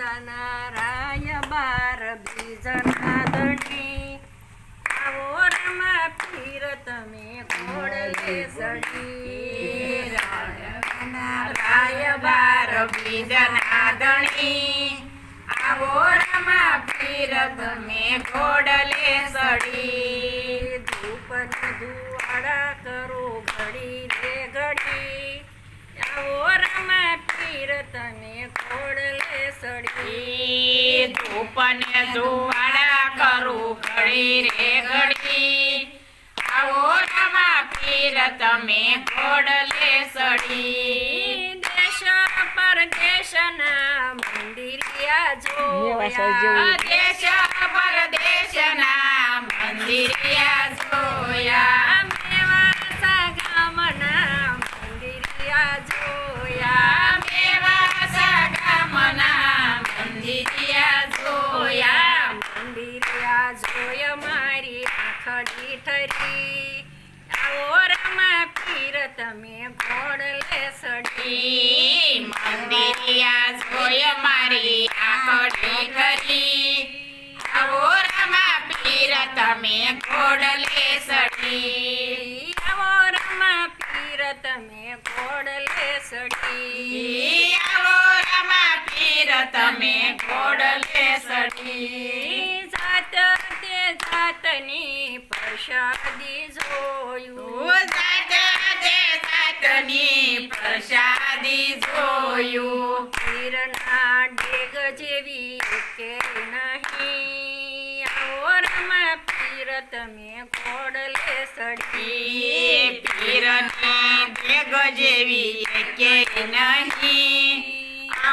જનારાય બાર બીજના દણી આવો રમા પીર તમે ઘોડલે સડી રાય બાર બીજના દણી આવો રમા પીર તમે ઘોડલે સડી ધૂપન ધુવાડા કરો ઘડી રે ઘડી આવો રમા પીર તને ઘોડલે સડી. ધૂપને ધુવાડા કરું ઘડી રે ઘડી. આવો રમા પીર તમે ઘોડલે સડી. દેશ પરદેશના મંદિરિયા જોયા દેશ પરદેશના મંદિરિયા જોય મારી આખડી ઠરી. આવો રમા પીર, તમે ઘોડલે સડી મંદિરિયા જોય મારી આખડી ઠરી. આવો રમા પીર, તમે ઘોડલે સડી આવો રમા પીર, તમે ઘોડલે સડી આવો રમા પીર, તમે ઘોડલે સડી જાત તે જાતની પ્રસાદી જોયું. જાત સાતની પ્રસાદી જોયું. પીરના ડેગ જેવી કે નહીં. આવો રમા પીર તમે ખોડલે સડી. પીરની ભેગ જેવી કે નહીં.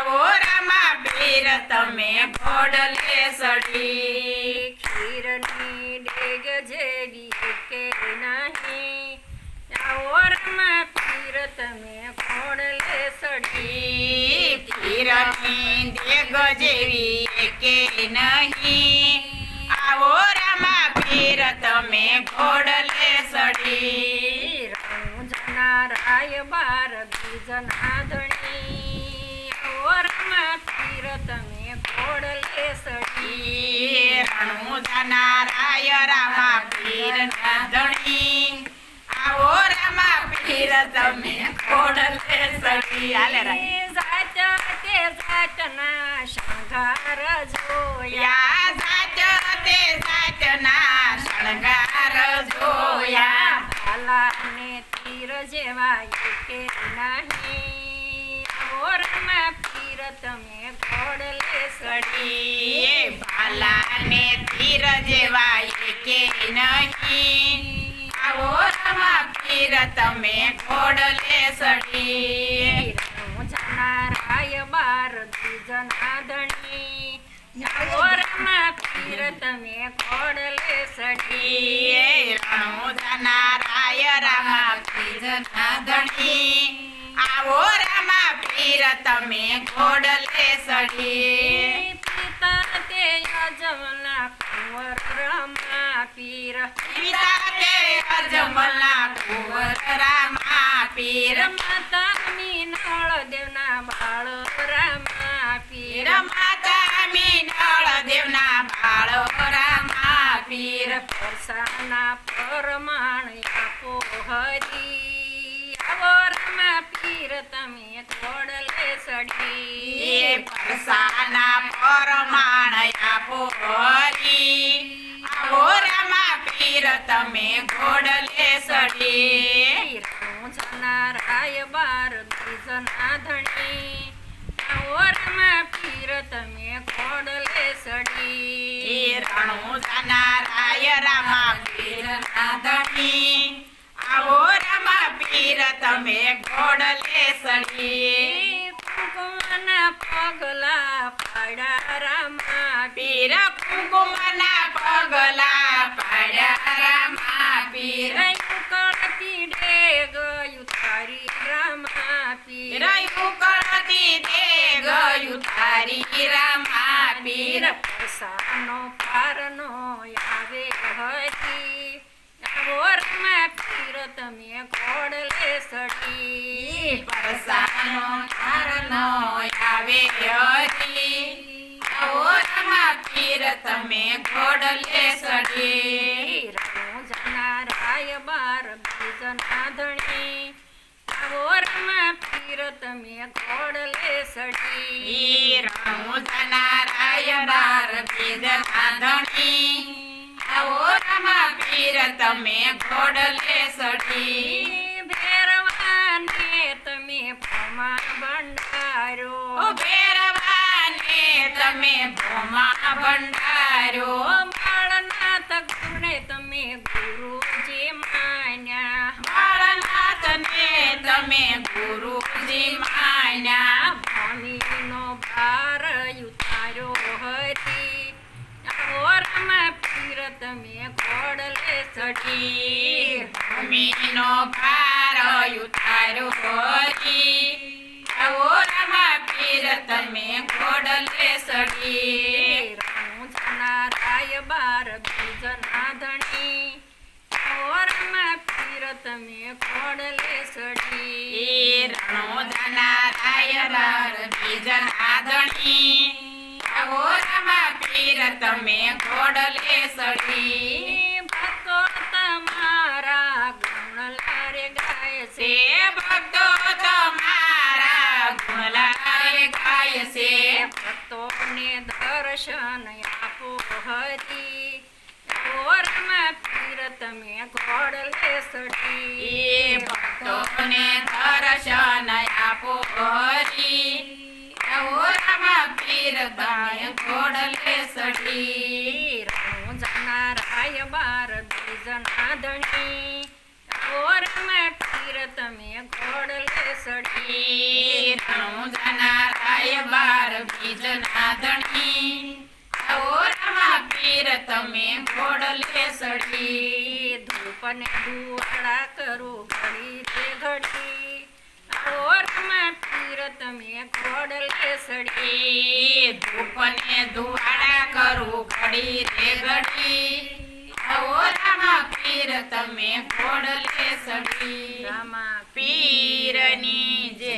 આવો રમા પીર તમે ઘોડલે સડી ખીરની ડેગ જેવી કે નહીં આવો રમા પીર તમે ઘોડલે સડી પીરની ભેગ જેવી કે નહીં આવો રમા પીર તમે ઘોડલે સડી રાણું જનારાય બાર બીજના ધણી આવો રમા પીર તમે ઘોડલે સડી રણું જનારાય રામા પીર ના ધણી. આવો રામા પીર તમે ખોડલે સડી હાલે રાય જાત તે જાતના શણગાર જોયા. જાત તે જાતના શણગાર જોયા. ભાલાને તીર જેવા કે નહીં. તમે ઘોડલે સડી ભાલાને તીર જેવા કે નહીં? આવો રામા પીર તમે ખોડલે સડી રાણું જનારાય બાર જનાધણી ધણી આવો રમા પીર તમે ઘોડલે સડી રણું જનારાય રામા પીર તમે ઘોડલે સડી પિતા તે અજમના કુંવર રમા પીર. પિતા તે અજમલના કુંવર રામા પીર. માતા મીનળ દેવના બાળ રમા પીર. પીર માતા મીનળ દેવના બાળો રામા પીર. પરસાના પરમાણ આપો હરી. આવો રમા પીર તમે. એ પરસાના પરમાણ આપો હરી આવો રામા પીર તમે ઘોડલે સડી. રાણું જનારાય બાર બીજના ધણી આવો રમા પીર તમે ઘોડલે સડી. રણું જાનારાય રામા પીરના ધણી આવો રામા પીર તમે ઘોડલે સડી. કુંકુમના પગલા પાડા રામા પીર કુંકુમના પગલા પાડ્યા રામા પીર કળતી ડે ગયું તારી રામા પીર કરતી દે ગયું તારી રામા પીર પરસાનો પારનો આવે હરી આવો રમા પીર તમે કોડલે સડી. પરસાનો તારનો આવે હરી આવો પીર તમે ઘોડલે સડી રણું જનારાય બાર બીજના ધણી આવો રમા પીર તમે ઘોડલે સડી ઈ રણું જનારાય બાર બીજના ધણી આવો રમા પીર તમે ઘોડલે સડી ભેરવાને તમે પ્રમાણ ભંડારો. ભેરવાને તમે ભોમા ભંડારો. બાળનાથ ગુણે તમે ગુરુજી માન્યા. બાળનાથને તમે ગુરુજી માન્યા. ભૂમિનો ભાર ઉતાર્યો હરી. આવો રમા પીર તમે ઘોડલે સડી ભૂમિનો ભાર ઉતાર્યો હરી. આવો રમા પીર તમે ઘોડલે સડી રણું જનારાય બાર બીજના ધણી આવો રમા પીર તમે ઘોડલે સડી ઈ રણો જનારાય બાર બીજના ધણી આવો રમા પીર તમે ઘોડલે સડી ભક્તો તમારા ગુણ લારે ગાય સે છે ભક્તો તમારા ભક્તોને દર્શન આપો હરી ઓરમાં પીર તમે ઘોડલે સડી એ ભક્તોને દર્શન આપો હરી આવો રમા પીર તમે ઘોડલે સડી રણું જનારાય બાર બીજના ધણી ઓરમાં પીર તમે ઘોડલે સડી રણું જનારાય બાર બીજના ધણી આવો રમા પીર તમે ઘોડલે સડી ધૂપને ધુવાડા કરો ઘડી રે ઘડી ઓરમાં પીર તમે ઘોડલે સડી ધૂપને ધુવાડા કરું ઘડી રે ઘડી. આવો રમા પીર તમે ઘોડલે સડી. રામા પીરની જય